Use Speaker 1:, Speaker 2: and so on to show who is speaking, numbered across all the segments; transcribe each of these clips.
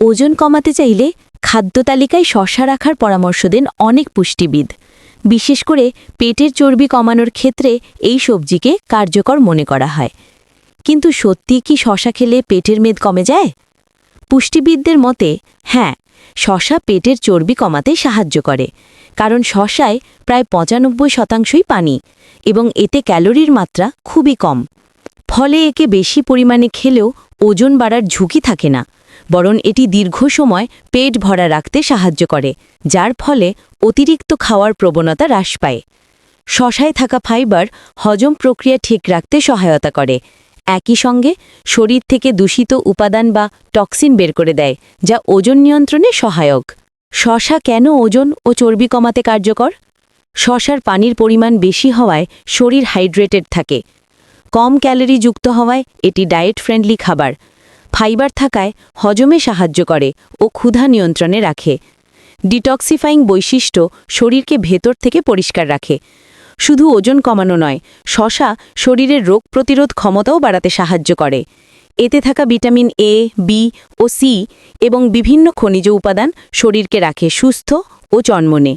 Speaker 1: ওজন কমাতে চাইলে খাদ্য তালিকায় শশা রাখার পরামর্শ দেন অনেক পুষ্টিবিদ। বিশেষ করে পেটের চর্বি কমানোর ক্ষেত্রে এই সবজিকে কার্যকর মনে করা হয়। কিন্তু সত্যি কি শশা খেলে পেটের মেদ কমে যায়? পুষ্টিবিদদের মতে হ্যাঁ শশা পেটের চর্বি কমাতে সাহায্য করে, কারণ শশায় প্রায় পঁচানব্বই শতাংশই পানি এবং এতে ক্যালোরির মাত্রা খুবই কম। ফলে একে বেশি পরিমাণে খেলেও ওজন বাড়ার ঝুঁকি থাকে না। বরং এটি দীর্ঘ সময় পেট ভরা রাখতে সাহায্য করে, যার ফলে অতিরিক্ত খাওয়ার প্রবণতা হ্রাস পায়। শশায় থাকা ফাইবার হজম প্রক্রিয়া ঠিক রাখতে সহায়তা করে। একই সঙ্গে শরীর থেকে দূষিত উপাদান বা টক্সিন বের করে দেয়, যা ওজন নিয়ন্ত্রণে সহায়ক। শশা কেন ওজন ও চর্বি কমাতে কার্যকর? শশার পানির পরিমাণ বেশি হওয়ায় শরীর হাইড্রেটেড থাকে। কম ক্যালোরি যুক্ত হওয়ায় এটি ডায়েট ফ্রেন্ডলি খাবার। ফাইবার থাকায় হজমে সাহায্য করে ও ক্ষুধা নিয়ন্ত্রণে রাখে। ডিটক্সিফাইং বৈশিষ্ট্য শরীরকে ভেতর থেকে পরিষ্কার রাখে। শুধু ওজন কমানো নয়, শশা শরীরের রোগ প্রতিরোধ ক্ষমতাও বাড়াতে সাহায্য করে। এতে থাকা ভিটামিন এ বি ও সি এবং বিভিন্ন খনিজ উপাদান শরীরকে রাখে সুস্থ ও চন্মনে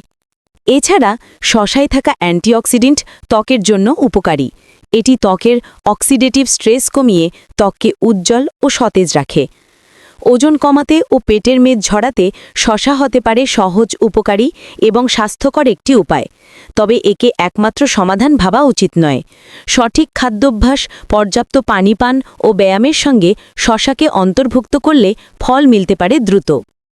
Speaker 1: এছাড়া শশায় থাকা অ্যান্টিঅক্সিডেন্ট ত্বকের জন্য উপকারী। এটি ত্বকের অক্সিডেটিভ স্ট্রেস কমিয়ে ত্বককে উজ্জ্বল ও সতেজ রাখে। ওজন কমাতে ও পেটের মেদ ঝরাতে শশা হতে পারে সহজ উপকারী এবং স্বাস্থ্যকর একটি উপায়। তবে একে একমাত্র সমাধান ভাবা উচিত নয়। সঠিক খাদ্যাভ্যাস, পর্যাপ্ত পানি পান ও ব্যায়ামের সঙ্গে শশাকে অন্তর্ভুক্ত করলে ফল মিলতে পারে দ্রুত।